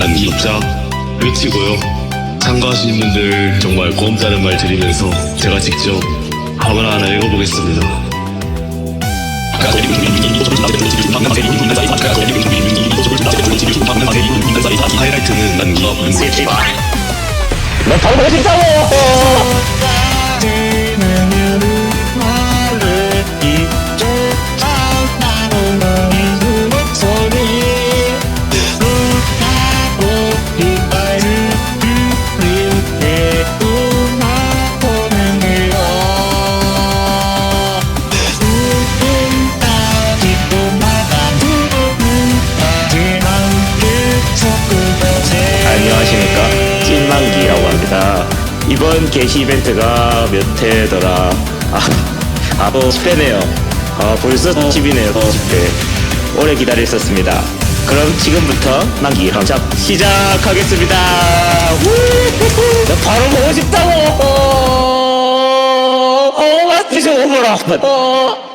난기 입장 외치고요. 참가하신 분들 정말 고맙다는 말 드리면서 제가 직접 답을 하나 읽어보겠습니다. 하이라이트는 분쇄 너 바로 보고 싶다고! 안 합니다 이번 게시 이벤트가 몇 회더라 아, 아 또 10회네요 아 벌써 10이네요 10회 오래 기다렸었습니다 그럼 지금부터 망기 함작 시작하겠습니다. 나 바로 보고 싶다고 어, 어, 맞지 좀 오거라 어.